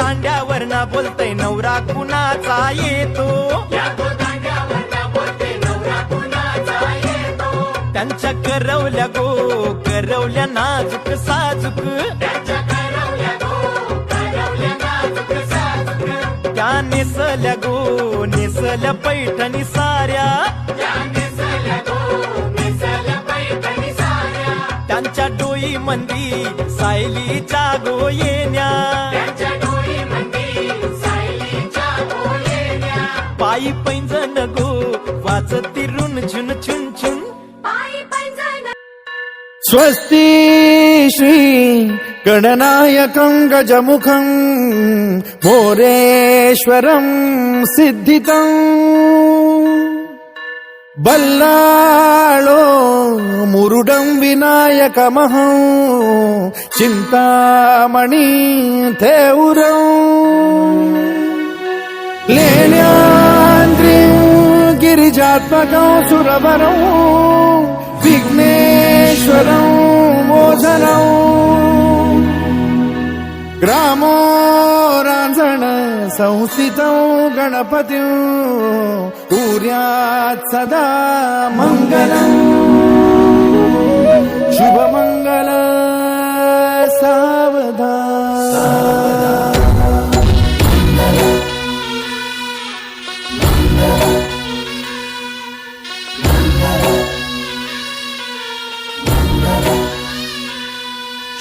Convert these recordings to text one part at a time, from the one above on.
दांड्यावर ना बोलतय नवरा कुणाचा येतो? त्यांच्या करवल्या गो करवल्या नाजूक साजूक. त्या नेसल्या गो नेसल्या पैठणी साऱ्या. त्यांच्या डोई मंदी सायलीच्या गो येण्या. पायी पैंजण गो वाजती रुन झुन छुन छुन स्वस्ति श्री गणनायकं गजमुखं मोरेश्वरं सिद्धितम् बल्लाळो मुरुडं विनायकमहं चिन्तामणि थेउरं लेण्याद्रिं గిరిజాత్మకం సురవరం విఘ్నేశ్వరం మోదనం గ్రామో రాంజన సంస్థితం గణపతి కూర్యాత్ సదా మంగళం.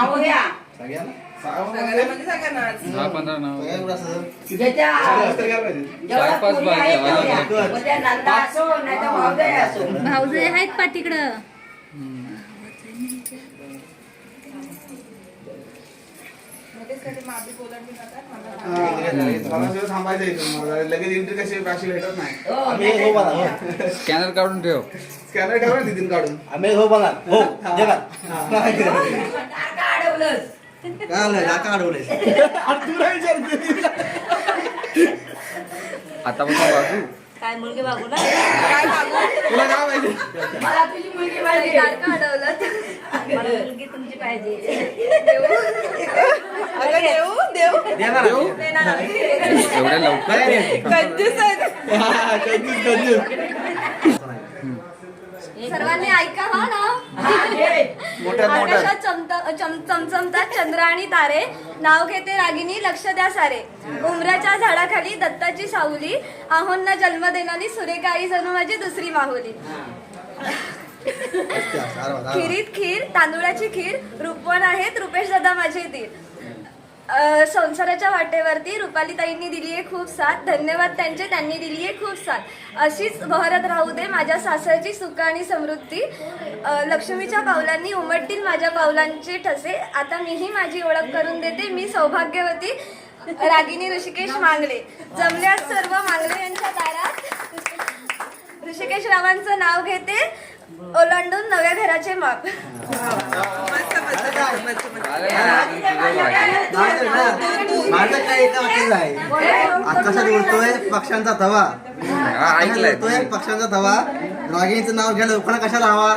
नाव घ्या. सगळ्यांना? म्हणजे सगळ्यांनाच. दहा पंधरा नाव. ज्याच्या चार पाच जेवढा बायका, कोणी आहे अलग तेवढ्या. अलग. मग त्या नंदा असो नाही तर भावजाई असो भाऊजे आहेत पा तिकडं. मग थांबायचं इथून लगेच एंट्री कशी अशी भेटत नाही. हो, आम्ही हो बघा हो. स्कॅनर काढून ठेव. स्कॅनर ठेवा ना तिथून काढून. आम्ही हो बघा हो. जे का काय टाका अडवलंस. आलं नाका अडवले आतापासून वाजू काय मुलगी बाबू ना? काय मागू तुला काय पाहिजे मला तुझी मुलगी पाहिजे. अडवलं? मला मुलगी तुमची पाहिजे. अगं देऊ देऊ. देणार देऊ? आम्ही. एवढ्या लवकर कंजूस आहे हा, कंजूस, कंजूस. सर्वांनी ऐका हा ना. आकाशात चमता- चम- चमचमतात चंद्र आणि तारे. नाव घेते रागिनी लक्ष द्या सारे. उमराच्या झाडाखाली दत्ताची सावली. आहोंना जन्म देणारी सुरेखाई जणू माझी दुसरी माहुली. खिरीत खीर तांदूळाची खीर. रूपवण आहेत रुपेश दादा माझे दीर. अ, संसाराच्या वाटेवरती रुपालीताईंनी दिली आहे खूप साथ धन्यवाद त्यांचे त्यांनी दिली आहे खूप साथ. अशीच बहरत राहू दे माझ्या सासरची सुख आणि समृद्धी. लक्ष्मीच्या पावलांनी उमटतील माझ्या पावलांचे ठसे. आता मीही माझी ओळख करून देते मी सौभाग्यवती रागिनी ऋषिकेश मांगले. जमल्यास सर्व मांगले यांच्या दारात. ऋषिकेश रावांचं नाव घेते. ओलांडून नव्या घराचे माप. माझं काय एका वाक्याचं आहे आकाशात उडतोय पक्ष्यांचा थवा हा, ऐकलंय उडतोय पक्ष्यांचा थवा रागिणीचं नाव घ्या लोकांना कशाला हवा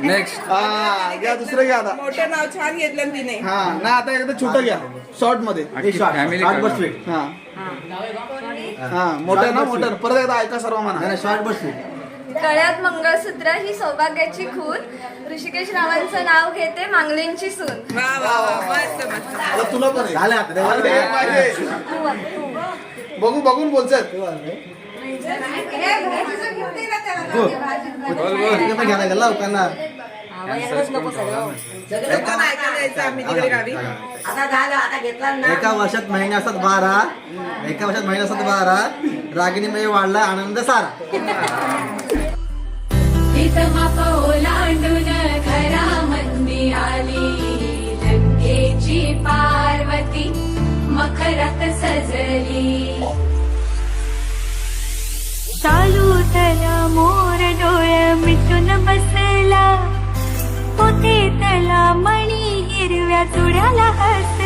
नेक्स्ट हा घ्या दुसरं घ्या आता मोठं नाव छान घेतलं तिने हा ना आता एकदा छोटं घ्या शॉर्टमध्ये फॅमिली शॉर्ट हा हा मोठं ना मोठं परत एकदा ऐका सर्व म्हणा शॉर्ट बस स्वीट गळ्यात मंगळसूत्र ही सौभाग्याची खून. ऋषिकेश रावांचं नाव घेते मांगलेंची सून. वा वा वा मस्त मस्त. आता तुला पण आहे. झालं आता आता देवाला एक पाहिजे. बघू बघून बोलतात बोल बोल. तिकडे पण घ्यायला गेला लोकांना. सगळं पण ऐकायला यायचं आम्ही तिकडे गावी. आता झालं आता घेतला ना. एका वर्षात महिने असतात बारा. एका वर्षात महिने असतात बारा. रागिणीमध्ये वाढला आनंद सारा. माप ओलांडून घरामंदी आली लंकेची पार्वती मखरात सजली चालू तला मोर डोळ मिटून बसला होते त्याला मणी हिरव्या चुड्याला हस